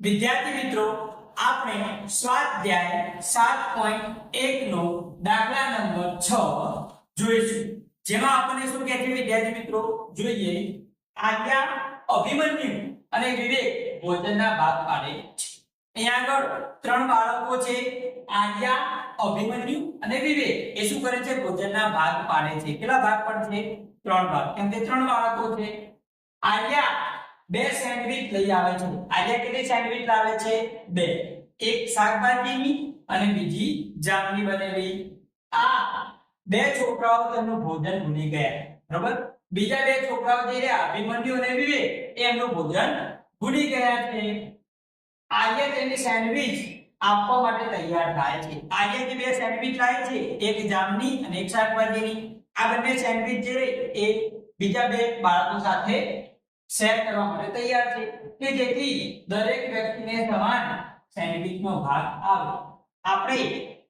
વિદ્યાર્થી મિત્રો, આપણે સ્વાધ્યાય સાત પોઈન્ટ એક નો દાખલા નંબર છ જોઈશું. જેમાં આપણને શું કહે છે વિદ્યાર્થી મિત્રો? જોઈએ. આજ્ઞા અભિમન્યુ અને વિવેક ભોજનના ભાગ પાડે છે. અહીંયા આગળ ત્રણ બાળકો છે. આજ્ઞા અભિમન્યુ અને વિવેક. એ શું કરે છે? ભોજનના ભાગ પાડે છે. કેટલા ભાગ પાડે છે? ત્રણ ભાગ. કેમ કે ત્રણ બાળકો છે. આજ્ઞા બે સેન્ડવિચ લઈ આવે છે. આજે કેટલી સેન્ડવિચ લાવે છે? બે. એક શાકભાજીની અને બીજી જામની બનેલી. આ બે છોકરાઓ તેમનું ભોજન ભૂલી ગયા. બરોબર? બીજા બે છોકરાઓ જે રહ્યા, અભિમન્યુ અને વિવેક, એમનું ભોજન ભૂલી ગયા છે. આજે તેની સેન્ડવિચ આપવા માટે તૈયાર થાય છે. આજે જે બે સેન્ડવિચ લાવે છે, એક જામની અને એક શાકભાજીની. આ બંને સેન્ડવિચ જે એ બીજા બે બાળકો સાથે શેર કરવા માટે તૈયાર છે કે જેથી દરેક વ્યક્તિને સમાન સેન્ડવિચનો ભાગ આવે. આપણે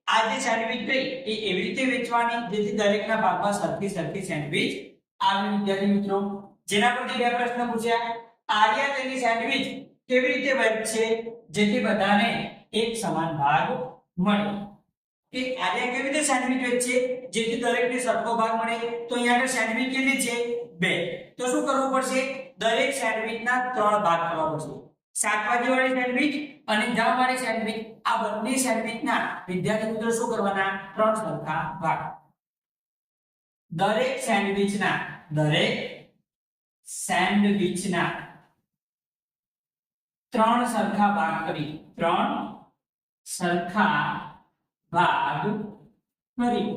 આ જે સેન્ડવિચ રહી એ એવી રીતે વેચવાની જેથી દરેકના ભાગમાં સરખી સરખી સેન્ડવિચ આવે. વિદ્યાર્થી મિત્રો, જેના પરથી બે પ્રશ્ન પૂછ્યા આર્યા તેની સેન્ડવિચ કેવી રીતે વહેંચશે જેથી બધાને એક સમાન ભાગ મળે. કે આર્યા કેવી રીતે સેન્ડવિચ વેચશે? જેથી દરેકને સરખો ભાગ મળે. તો અહીંયા આગળ સેન્ડવિચ કેટલી છે? બે. તો શું કરવું પડશે? દરેક સેન્ડવિચના ત્રણ ભાગ કરવા પડશે શાકભાજીવાળી સેન્ડવિચ અને જામવાળી સેન્ડવિચ. આ બંને સેન્ડવિચના વિદ્યાર્થી મિત્રો શું કરવાના? ત્રણ સરખા ભાગ. દરેક સેન્ડવિચના દરેક સેન્ડવિચના ત્રણ સરખા ભાગ કરી, ત્રણ સરખા ભાગ કરી.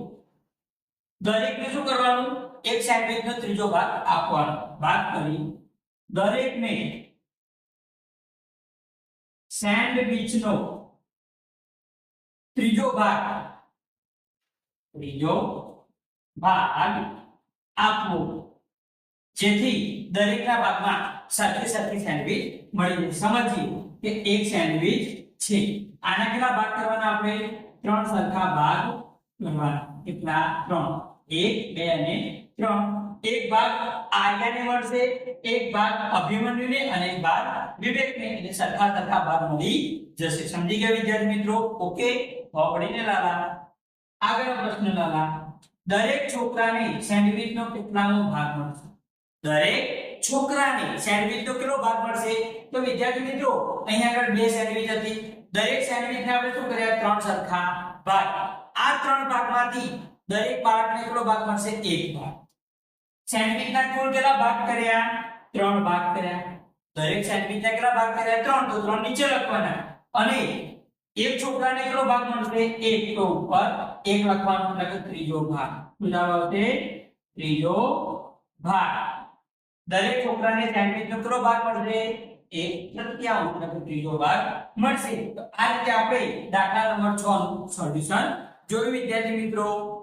દરેકને શું કરવાનું? એક સેન્ડવિચનો ત્રીજો ભાગ આપવાનો. ભાગ કરી. દરેકને સેન્ડવિચનો ત્રીજો ભાગ ત્રીજો ભાગ આપવો. જેથી દરેકના ભાગમાં સાથે સાથે સેન્ડવિચ મળી જાય. સમજીએ કે એક સેન્ડવિચ છે. આના કેટલા ભાગ કરવાના આપણે? ત્રણ સરખા ભાગ કરવાના. કેટલા? ત્રણ. એક, બે અને ત્રણ. એક ભાગ આર્યાને મળશે એક ભાગ અભિમન્યુને અને એક ભાગ વિવેકને. એટલે સરખા સરખા ભાગ મળી જશે. સમજી ગયા વિદ્યાર્થી મિત્રો? ઓકે? હોબડીને લાલા. આગળનો પ્રશ્ન લાલા. દરેક છોકરાને સેન્ડવિચનો કેટલાનો ભાગ મળશે? દરેક છોકરાને સેન્ડવિચનો કેટલો ભાગ મળશે? તો વિદ્યાર્થી મિત્રો અહીંયા આગળ બે સેન્ડવિચ હતી. દરેક સેન્ડવિચને આપણે શું કર્યા? ત્રણ સરખા ભાગ. આ ત્રણ ભાગમાંથી દરેક બાળકને કેટલો ભાગ મળશે? એક ભાગ. સેન્ડવિચના કુલ કેટલા ભાગ કર્યા? ત્રણ ભાગ કર્યા. દરેક સેન્ડવિચના કેટલા ભાગ કર્યા? ત્રણ. તો ત્રણ નીચે લખવાના. અને એક છોકરાને કેટલો ભાગ મળશે? એક. તો ઉપર એક લખવાનો એટલે ત્રીજો ભાગ. જવાબ આવશે? ત્રીજો ભાગ. દરેક છોકરાને સેન્ડવિચનો કેટલો ભાગ મળશે? એક. સત્યાવન એટલે ત્રીજો ભાગ મળશે. તો આ રીતે આપણે દાખલા નંબર 6 નું સોલ્યુશન જોયું વિદ્યાર્થી મિત્રો.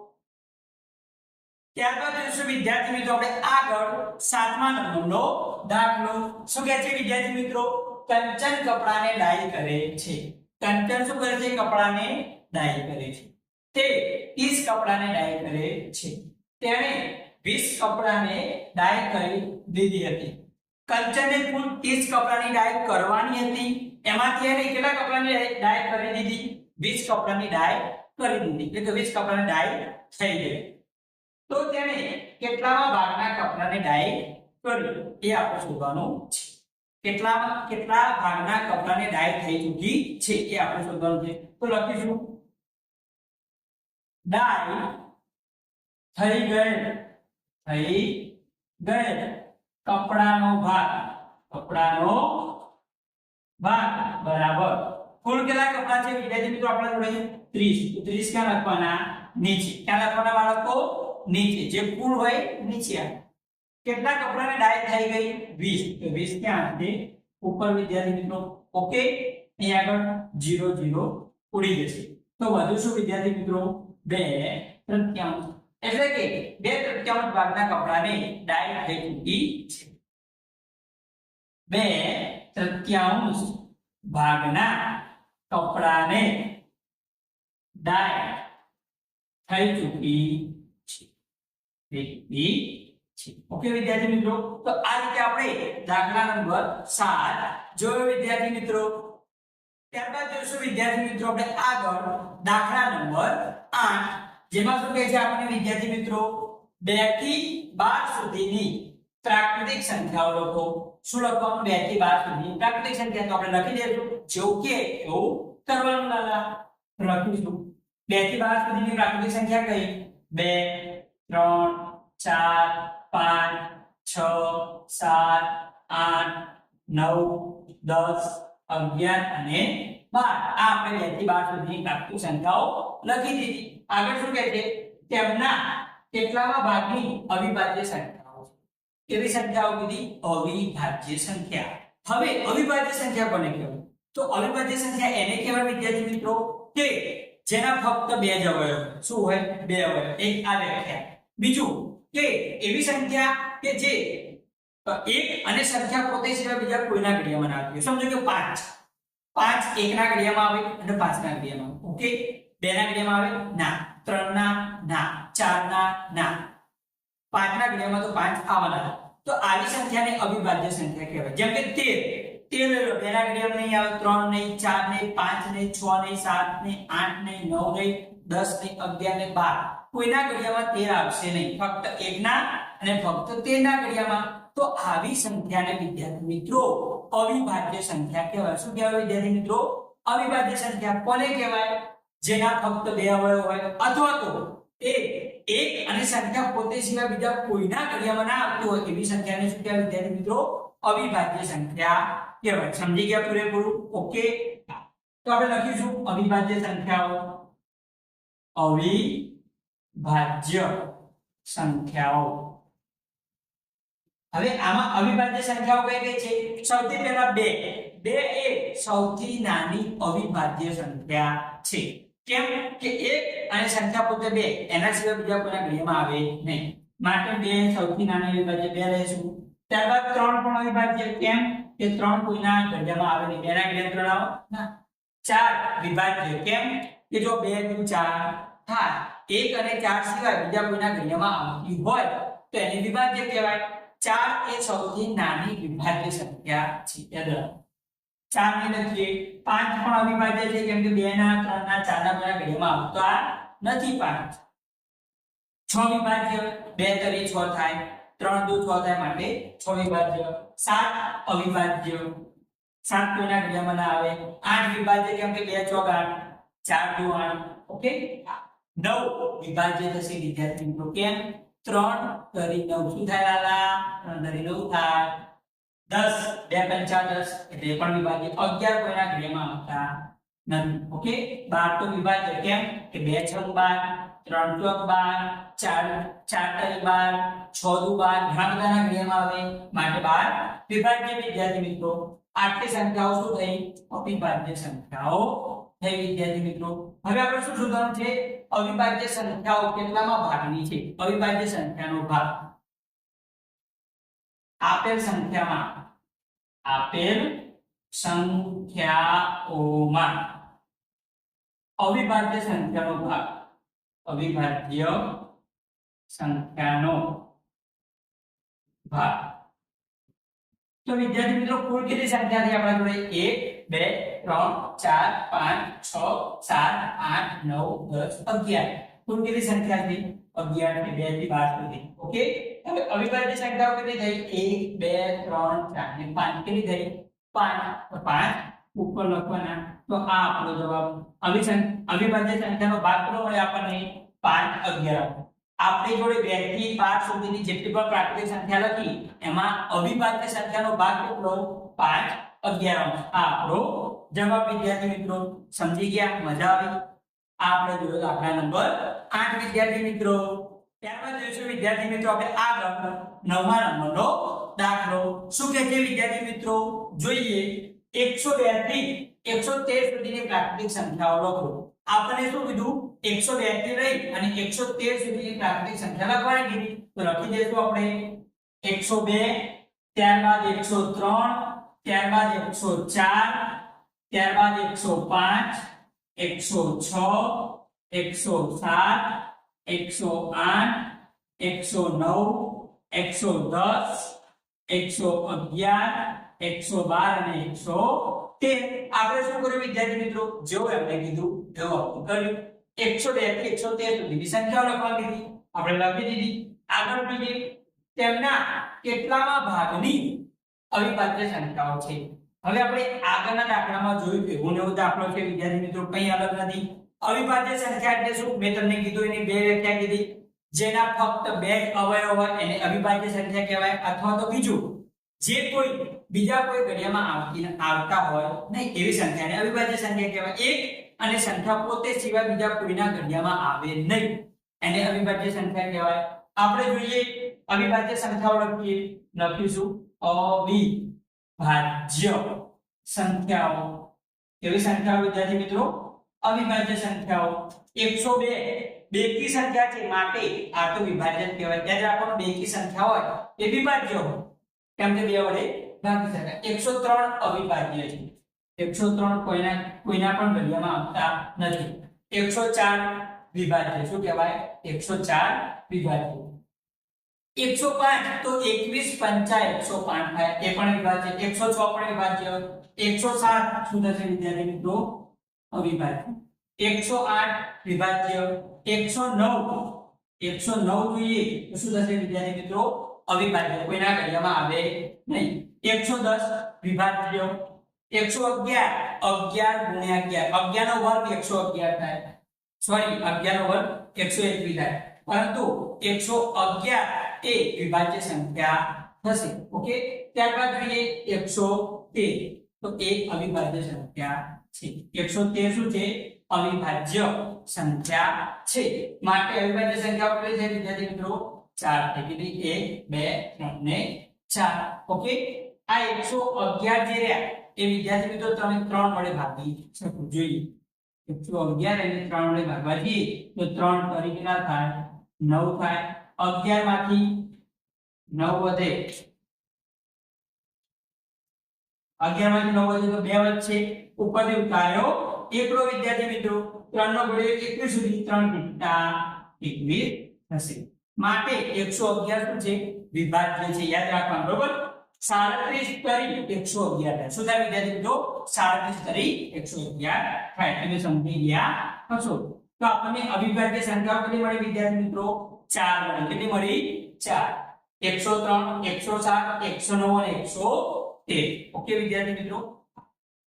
ત્યારબાદ વિદ્યાર્થી મિત્રો, આપણે આગળ સાતમા નંબરનો દાખલો. શું કહે છે, વિદ્યાર્થી મિત્રો? કંચન કપડાને ડાય કરે છે. કંચન શું કરે છે, કપડાને ડાય કરે છે. તે 30 કપડાને ડાય કરે છે. તેણે 20 કપડાને ડાય કરી દીધી હતી. કંચને કુલ 30 કપડાની ડાય કરવાની હતી. એમાંથી એને કેટલા કપડાની ડાય કરી દીધી? 20 કપડાની ડાય કરી દીધી. એટલે કે 20 કપડાની ડાય થઈ ગઈ. તો તેને કેટલામાં ભાગના કપડાને ડાય કર્યું? એ આપણે શોધવાનું છે. કેટલામાં, કેટલા ભાગના કપડાને ડાય થઈ ચૂકી છે? એ આપણે શોધવાનું છે. તો લખીશું. ડાય થઈ ગયેલ થઈ ગયેલ. કપડાનો ભાગ કપડાનો ભાગ, બરાબર. કુલ કેટલા કપડા છે? વિદ્યાર્થી મિત્રો આપણા જોડે 30 ત્રીસ. 30 ક્યાં લખવાના? નીચે. ક્યાં લખવાના બાળકો? નીચે, જે કુલ હોય નીચે આવે. કેટલા કપડાને ડાય થઈ ગઈ? 20 તો 20 ક્યાં? છે ઉપર વિદ્યાર્થી મિત્રો, ઓકે? અહીં આગળ 0 0 ઉડી જશે. તો વધુ શું વિદ્યાર્થી મિત્રો? બે તૃતીયાંશ. એટલે કે બે તૃતીયાંશ ભાગના કપડાને ડાય થઈ ચૂકી છે. બે તૃતીયાંશ ભાગના કપડાને ડાય થઈ ચૂકી છે છે ઓકે વિદ્યાર્થી મિત્રો? તો આ રીતે આપણે દાખલા નંબર 7 જોયો વિદ્યાર્થી મિત્રો? ત્યારબાદ જોઈશું વિદ્યાર્થી મિત્રો, આપણે આગળ દાખલા નંબર 8 જેમાં શું કહે છે આપણે વિદ્યાર્થી મિત્રો? 2 થી 12 સુધીની પ્રાકૃતિક સંખ્યાઓ લખો. શું લખવાનું? 2 થી 12 સુધી પ્રાકૃતિક સંખ્યા. તો આપણે લખી દેશું જેવું કે, એવું કરવાનું લાલા. લખીશું. 2 થી 12 સુધીની પ્રાકૃતિક સંખ્યા કઈ? 2 3 4 5 6 7 8 9 10 અગિયાર અને બાર. આ આપણે બેથી બાર સુધીની પ્રાપ્તિ સંખ્યાઓ લખી દીધી. આગળ શું કહે છે? તેમના કેટલામાં ભાગની અવિભાજ્ય સંખ્યાઓ છે? કેવી સંખ્યાઓ કીધી? અવિભાજ્ય સંખ્યા. હવે અવિભાજ્ય સંખ્યા કોને કહેવાય? તો અવિભાજ્ય સંખ્યા એને કહેવાય વિદ્યાર્થી મિત્રો કે જેના ફક્ત બે જ અવયવ. શું હોય? બે અવયવ. એક આ વ્યાખ્યા. બીજું કે એવી સંખ્યા કે જે એક અને સંખ્યા પોતે સિવાય બીજા કોઈના ઘડિયામાં ના આવે. સમજો કે 5 5 એકના ઘડિયામાં આવે અને પાંચના ના ઘડિયામાં આવે. ઓકે? બેના ઘડિયામાં આવે? ના. ત્રણ ના. ના ચાર ના. પાંચના ઘડિયામાં તો પાંચ આવવાના તો આવી સંખ્યાને અવિભાજ્ય સંખ્યા કહેવાય. જેમ કે 13 તે લઈ લો પહેલા નહીં આવે, ત્રણ નહીં, ચાર નહીં, પાંચ નહીં, છ નહીં, સાત નહીં, આઠ નહીં, નવ નહીં, દસ નહીં, અગિયાર ને બાર. કોઈના તેર આવશે નહીં. ફક્ત એકના અને ફક્ત તેરના ઘડિયામાં તો વિદ્યાર્થી મિત્રો, અવિભાજ્ય સંખ્યા કહેવાય. શું કહેવાય વિદ્યાર્થી મિત્રો? અવિભાજ્ય સંખ્યા કોને કહેવાય? જેના ફક્ત બે અવયવ હોય. અથવા તો એક એક અને સંખ્યા પોતે સિવાય બીજા કોઈના ઘડિયામાં ના આવતી હોય. એવી સંખ્યા ને શું કહેવાય વિદ્યાર્થી મિત્રો? અવિભાજ્ય સંખ્યા કહેવાય. સમજી ગયા પૂરેપૂરું? ઓકે. તો આપણે લખીશું અવિભાજ્ય સંખ્યાઓ. અવિભાજ્ય સંખ્યાઓ. હવે આમાં અવિભાજ્ય સંખ્યાઓ કઈ કઈ છે? સૌથી પહેલા બે. બે એ સૌથી નાની અવિભાજ્ય સંખ્યા છે. કેમ? કે એક અને સંખ્યા પોતે બે. એના સિવાય બીજા કોઈના ઘડિયામાં આવે નહીં. માટે બે સૌથી નાની અવિભાજ્ય બે રહેશું ત્યારબાદ ત્રણ પણ અવિભાજ્ય? કેમ? કે ત્રણ કોઈના ઘડિયામાં આવે નહીં બેના ઘડિયા ત્રણ આવો ના. ચાર વિભાજ્ય. કેમ? કે જો બે દુ ચાર થાય. એક અને ચાર સિવાય બીજા કોઈના ઘડિયામાં આવતી હોય, તો એને વિભાજ્ય કહેવાય. ચાર એ સૌથી નાની વિભાજ્ય સંખ્યા છે. યાદ રાખો. ચાર ને નથી. પાંચ પણ અવિભાજ્ય છે? કેમ કે બે ના ત્રણ ના ચાર ના બધા ઘડિયામાં આવતા નથી પાંચ. છ વિભાજ્ય. બે તરી છ થાય. ત્રણ દુ છ માટે છ વિભાજ્ય, સાત અવિભાજ્ય, સાત કોઈના ઘડિયામાં ના આવે. આઠ વિભાજ્ય કેમ કે બે ચોક આઠ, ચાર દુ આઠ. ઓકે? નવ વિભાજ્ય થશે વિદ્યાર્થી મિત્રો કેમ ત્રણ તરી નવ. શું થાય લાલા? ત્રણ તરી નવ થાય. દસ. બે પંચા દસ. એટલે પણ વિભાજ્ય. અગિયાર કોઈના ઘડિયામાં આવતા નથી ઓકે? બાર તો વિભાજ્ય કેમ? કે બે છ બાર, ત્રણ ચોક બાર, ચાર ચાર તરી બાર, છ દુ બાર, ઘણા બધાના નિયમ આવે. માટે બાર વિભાજ્ય વિદ્યાર્થી મિત્રો, આટલી સંખ્યાઓ શું થઈ? અવિભાજ્ય સંખ્યાઓ થઈ વિદ્યાર્થી મિત્રો. હવે આપણે શું શોધવાનું છે? અવિભાજ્ય સંખ્યાઓ કેટલામાં ભાગની છે? અવિભાજ્ય સંખ્યાનો ભાગ. આપેલ સંખ્યામાં, આપેલ સંખ્યાઓમાં અવિભાજ્ય સંખ્યાનો ભાગ અવિભાજ્ય સંખ્યાનો ભાગ તો વિદ્યાર્થી મિત્રો કુલ કેટલી સંખ્યા છે આપણા જોડે 1 2 3 4 5 6 7 8 9 10 11 કુલ કેટલી સંખ્યા છે 11 થી 2 થી 12 સુધી ઓકે હવે અવિભાજ્ય સંખ્યાઓ કેટલી થઈ 1 2 3 4 ને 5 કેટલી થઈ 5 તો 5 ઉપર લખવાના તો આ આપણો જવાબ અવિસં અવિભાજ્ય સંખ્યાનો ભાગ કેટલો મળે આપણને 5 11 આપણી જોડે 2 થી 5 સુધીની જેટલી પણ પ્રાકૃતિક સંખ્યા લખી, એમાં અવિભાજ્ય સંખ્યાનો ભાગ કેટલો? 5 11 આ આપણો જવાબ વિદ્યાર્થી મિત્રો સમજી ગયા, મજા આવી. આ આપણે જોયો દાખલા નંબર 8 વિદ્યાર્થી મિત્રો, ત્યારબાદ જોઈશું વિદ્યાર્થી મિત્રો આપણે આગળ નવમા નંબરનો દાખલો. શું કહે છે વિદ્યાર્થી મિત્રો? જોઈએ. 102 થી 113 સુધીની પ્રાકૃતિક સંખ્યાઓ લખો. આપણે શું કીધું? 102 થી લઈ અને 113 સુધીની પ્રાકૃતિક સંખ્યા લખવાની કીધી. તો લખી દઈશું આપણે. 102 ત્યારબાદ 103 ત્યારબાદ 104 ત્યારબાદ 105 106 107 108 109 110 111 112 અને 100 કે આપણે શું કર્યું વિદ્યાર્થી મિત્રો? જેવું એમને કીધું એવું આપણે કર્યું. 102 થી 113 સુધીની સંખ્યાઓ લખવા દીધી આપણે લખી દીધી. આગળ જોઈએ. તેમના કેટલામાં ભાગની અવિભાજ્ય સંખ્યાઓ છે. હવે આપણે આગળના દાખલામાં જોયું કે હું એવું દાખલો છે, વિદ્યાર્થી મિત્રો, કંઈ અલગ નથી. અવિભાજ્ય સંખ્યા એટલે શું? મેં તમને કીધું, એની બે વ્યાખ્યા કીધી. જેના ફક્ત બે અવયવ હોય એને અવિભાજ્ય સંખ્યા કહેવાય. અથવા તો બીજું જે કોઈ બીજા કોઈ ઘડિયામાં આવતી આવતા હોય, નહીં, એવી સંખ્યાને અવિભાજ્ય સંખ્યા કહેવાય એક અને સંખ્યા પોતે સિવાય બીજા કોઈના ઘડિયામાં આવે નહીં. એને અવિભાજ્ય સંખ્યા કહેવાય. આપણે જોઈએ, અવિભાજ્ય સંખ્યાઓ લખીએ. લખીશું અવિભાજ્ય સંખ્યાઓ. કેવી સંખ્યાઓ વિદ્યાર્થી મિત્રો? અવિભાજ્ય સંખ્યાઓ. 102 બેકી સંખ્યા છે માટે આ તો વિભાજ્ય કહેવાય. યાદ રાખવાનું બેકી સંખ્યા હોય, એ વિભાજ્ય હોય. કેમ કે બે વડે? ભાગી શકાય 103 અવિભાજ્ય છે. 103 કોઈના કોઈના પણ ઘડિયામાં આવતા નથી. 104 વિભાજ્ય. શું કહેવાય? 104 વિભાજ્ય. 105 તો 21 પંચા 105 થાય. એ પણ વિભાજ્ય. 106 પણ વિભાજ્ય. 107 શું થશે વિદ્યાર્થી મિત્રો? અવિભાજ્ય. 108 વિભાજ્ય. 109 109 જોઈએ તો શું થશે વિદ્યાર્થી મિત્રો? અવિભાજ્ય કોઈના ઘડિયામાં આવે નહીં 110 વિભાજ્ય 111 11 ગુણ્યા 11 11 નો વર્ગ 111 થાય સોરી 11 નો વર્ગ 121 થાય પરંતુ 111 એ વિભાજ્ય સંખ્યા થશે ઓકે ત્યારબાદ જોઈએ 113 તો એક અવિભાજ્ય સંખ્યા છે 113 શું છે અવિભાજ્ય સંખ્યા છે માટે અવિભાજ્ય સંખ્યા કેટલી છે વિદ્યાર્થી મિત્રો 4 થઈ ગઈ 1 2 3 ને ચાર. ઓકે? આ 111 જે રહ્યા. એ વિદ્યાર્થી મિત્રો, તમે ત્રણ વડે ભાગી શકો. જોઈએ. 111 એને ત્રણ વડે ભાગવા તો ત્રણ તરીકે થાય? નવ થાય. 11 માંથી 9 વધે. 11 માંથી 9 વધે તો 2 વધશે. ઉપરથી ઉતાર્યો. એકડો વિદ્યાર્થી મિત્રો ત્રણ નો ઘડિયો 21 સુધી ત્રણ ઘંટા 21 થશે. માટે 111 શું છે વિભાજ્ય છે, યાદ રાખવાનું, બરોબર? 37 તરી 111 થાય. શું થાય વિદ્યાર્થી મિત્રો? 37 તરી 111 થાય. તમે સમજી ગયા હશો. તો આપણને અવિભાજ્ય સંખ્યાઓ કેટલી મળી વિદ્યાર્થી મિત્રો? 4 મળી. કેટલી મળી? 4 103 107 109 અને 113 ઓકે વિદ્યાર્થી મિત્રો?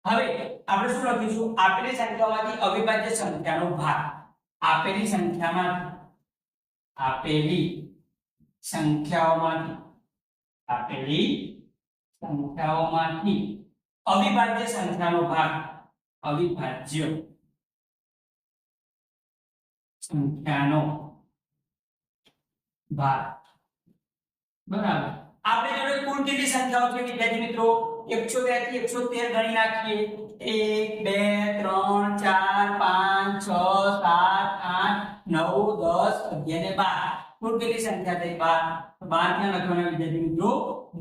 હવે આપણે શું લખીશું? આપેલી સંખ્યામાંથી અવિભાજ્ય સંખ્યાનો ભાગ. આપેલી સંખ્યામાં આપેલી સંખ્યાઓમાંથી આપેલી સંખ્યાઓમાંથી અવિભાજ્ય સંખ્યાનો ભાગ અવિભાજ્ય સંખ્યાનો ભાગ બરાબર આપણે જોડે કુલ કેટલી સંખ્યાઓ છે વિદ્યાર્થી મિત્રો 102 થી 113 ગણી નાખીએ 1 2 3 4 5 6 7 8 9 10 11 ને 12 કુલ કેટલી સંખ્યા થઈ? બાર. તો બાર ક્યાં લખવાના વિદ્યાર્થી મિત્રો?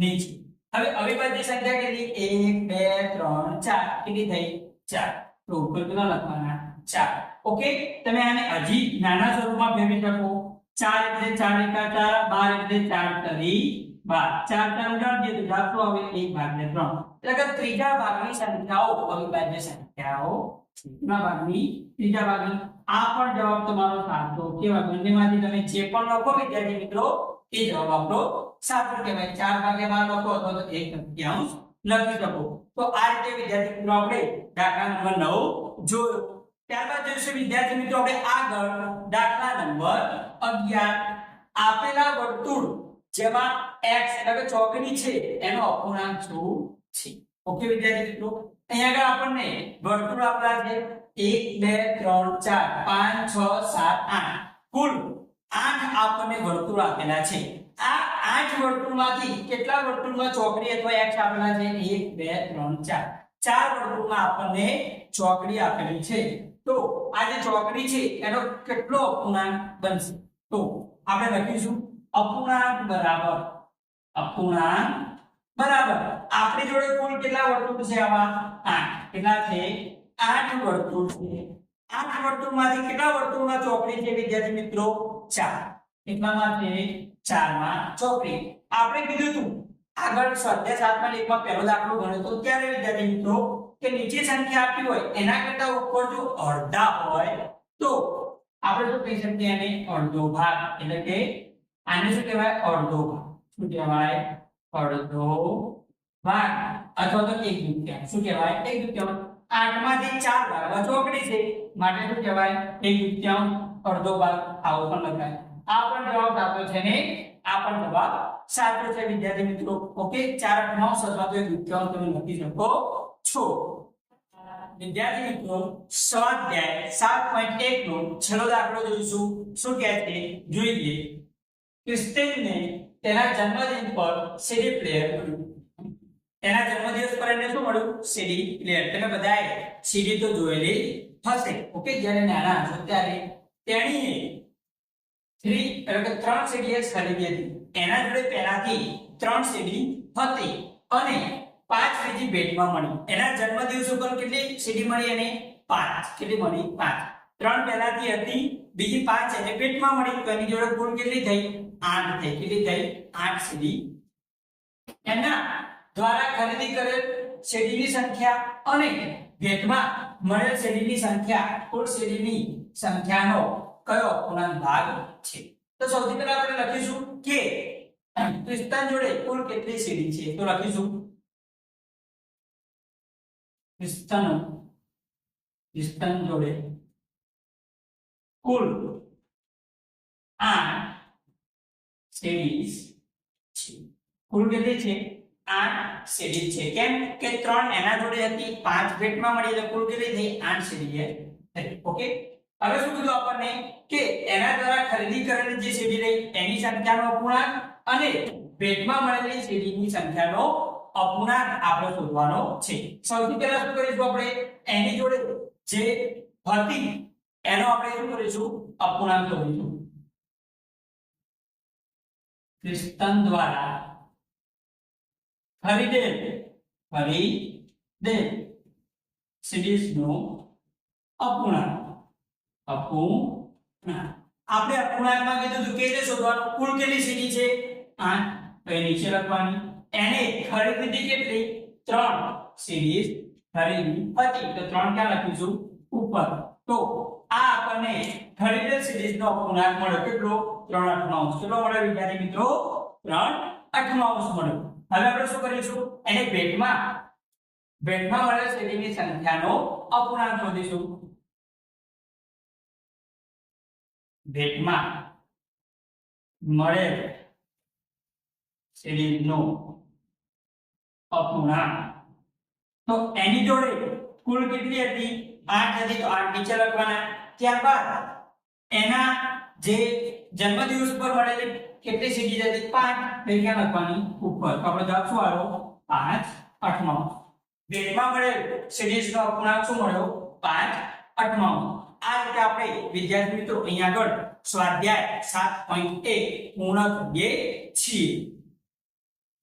નીચે. હવે અવિભાજ્ય સંખ્યા કેટલી? 1 2 3 4 કેટલી થઈ? ચાર. તો ઉપર કેટલા લખવાના? ચાર. ઓકે? તમે આને હજી નાના સ્વરૂપમાં ફેરવી શકો ચાર એટલે ચાર એકા 4 12 એટલે ચાર તરી બાર. ચાર ચાર ઉડાડીએ તો દાખલો આવે એક ને ત્રણ. એટલે કે ત્રીજા ભાગની સંખ્યાઓ અવિભાજ્ય સંખ્યાઓ આ પણ જવાબ તમારો સાચો કેવા બંનેમાંથી તમે પણ લખો, વિદ્યાર્થી મિત્રો, એ જવાબ આપણો સાચો કહેવાય. ચાર ભાગ્યા બાર લખો તો એક તૃતીયાંશ લખી શકો. તો આ રીતે વિદ્યાર્થી મિત્રો આપણે દાખલા નંબર નવ જોયો. ત્યારબાદ જોઈશું વિદ્યાર્થી મિત્રો આપણે આગળ દાખલા નંબર અગિયાર. આપેલા વર્તુળ જેમાં x એટલે ચોકડી છે, એનો અપૂર્ણાંક શું છે? ઓકે વિદ્યાર્થી મિત્રો અહીંયા આગળ આપણને વર્તુળ આપેલા છે 1 2 3 4 5 6 7 8 કુલ 8 આપણને વર્તુળ આપેલા છે. આ 8 વર્તુળમાંથી કેટલા વર્તુળમાં ચોકડી અથવા x આપેલા છે? 1 2 3 4 ચાર વર્તુળમાં આપણને ચોકડી આપેલી છે. તો આ જે ચોકડી છે, એનો કેટલો અપૂર્ણાંક બનશે? તો આપણે લખીશું અપૂર્ણાંક બરાબર. અપૂર્ણાંક બરાબર. આપણી જોડે કુલ કેટલા વર્તુળ છે આવા 8 કેટલા છે 8 વર્તુળ છે. 8 વર્તુળમાંથી કેટલા વર્તુળમાં ચોકડી છે, વિદ્યાર્થી મિત્રો? 4 કેટલામાં છે 4 માં ચોકડી. આપણે કીધું હતું, આગળ સ્વાધ્યાય સાતમાં લેખમાં પહેલો દાખલો ગણ્યો તો ત્યારે વિદ્યાર્થી મિત્રો, કે નીચે સંખ્યા આપી હોય, એના કરતા ઉપર જો અડધા હોય, તો આપણે શું કહી શકીએ એને? અડધો ભાગ. એટલે કે આને શું કહેવાય? અડધો ભાગ. શું કહેવાય? અડધો ભાગ અથવા તો એક દુત્યાંશ શું કહેવાય? એક દુત્યાંશ આઠમાંથી ચાર ભાગમાં ચોકડી છે. માટે શું કહેવાય? એક દુત્યાંશ અડધો ભાગ. આવો પણ લખાય. આ પણ જવાબ સાચો છે ને? આ પણ જવાબ સાચો છે. વિદ્યાર્થી મિત્રો, ઓકે? ચાર અઠમાંશ અથવા તો એક દુત્યાંશ તમે લખી શકો છો. વિદ્યાર્થી મિત્રો સ્વાધ્યાય સાત પોઈન્ટ એક નો છેલ્લો દાખલો જોઈશું. શું કહે છે? જોઈએ ક્રિસ્ટિનને તેના જન્મદિન પર સીડી પ્લેયર મળ્યું એના જન્મદિવસ પર એને શું મળ્યું? સીડી પ્લેયર તમે બધાએ સીડી તો જોયેલી હશે. ઓકે, જ્યારે નાના હશો ત્યારે તેણીએ થ્રી એટલે કે ત્રણ સીડી ખરીદી હતી. એના જોડે પહેલાથી ત્રણ સીડી હતી અને પાંચ બીજી ભેટમાં મળી. એના જન્મદિવસ ઉપર કેટલી સીડી મળી એને? પાંચ. કેટલી મળી? પાંચ. ત્રણ પહેલાથી હતી બીજી પાંચ એટલે પેટમાં મળી તો એની જોડે ગુણ કેટલી થઈ? આઠ થઈ. કેટલી થઈ? આઠ સીડી એના દ્વારા ખરીદી કરેલ શેરડીની સંખ્યા અને ભેટમાં મળેલ શેરડીની સંખ્યા, કુલ સીડીની સંખ્યાનો કયો અપૂર્ણાંક ભાગ છે? તો સૌથી પહેલા આપણે લખીશું કે ક્રિસ્તન જોડે કુલ કેટલી સીડી છે? તો લખીશું. ક્રિસ્તન ક્રિસ્તન જોડે કુલ આઠ શેરડી છે. કુલ કેટલી છે? આઠ સીડી છે. કેમ કે ત્રણ એના જોડે હતી, પાંચ ભેટમાં મળી એટલે કુલ કેટલી થઈ? આઠ સીડી થઈ. ઓકે? હવે શું કીધું આપણને? કે એના દ્વારા ખરીદી કરેલી જે સીડી રહી, એની સંખ્યાનો અપૂર્ણાંક અને ભેટમાં મળેલી સીડીની સંખ્યાનો અપૂર્ણાંક આપણે શોધવાનો છે. સૌથી પહેલા શું કરીશું આપણે? એની જોડે જે હતી એનો આપણે શું કરીશું? અપૂર્ણાંક શોધીશું ક્રિસ્તન દ્વારા ખરીદેલ ખરીદેલ સિરીઝનો અપૂર્ણાંક. અપૂર્ણાંક. આપણે અપૂર્ણાંકમાં કીધું હતું, કે રીતે શોધવાનું, કુલ કેટલી સીડી છે? આઠ. તો એ નીચે લખવાની. એને ખરીદી કેટલી? ત્રણ. સિરીઝ ખરીદી હતી તો ત્રણ ક્યાં લખીશું? ઉપર. તો આ આપણને ખરીદેલ સિરીઝનો અપૂર્ણાંક મળ્યો. કેટલો? ત્રણ અઠમાંશ કેટલો મળ્યો વિદ્યાર્થી મિત્રો? ત્રણ અઠમાંશ મળ્યો. હવે આપણે શું કરીશું? એને ભેટમાં ભેટમાં મળેલ શ્રેણીની સંખ્યાનો અપૂર્ણાંક શોધીશું. ભેટમાં મળેલ શ્રેણીનો અપૂર્ણાંક. તો એની જોડે કુલ કેટલી હતી? આઠ હતી તો આઠ નીચે લખવાના. ત્યારબાદ એના જે જન્મદિવસ પર મળેલી કેટલી સીડી હતી? પાંચ. બે લખવાની? ઉપર. તો આપણે જવાબ શું આવ્યો? પાંચ. અઠમાઉ ભેટમાં મળેલ સિરીઝનો અપૂર્ણાંક શું મળ્યો? પાંચ. અઠમાઉ આ રીતે આપણે વિદ્યાર્થી મિત્રો અહીંયા આગળ સ્વાધ્યાય સાત પોઈન્ટ એક, પૂર્ણ કરીએ છીએ.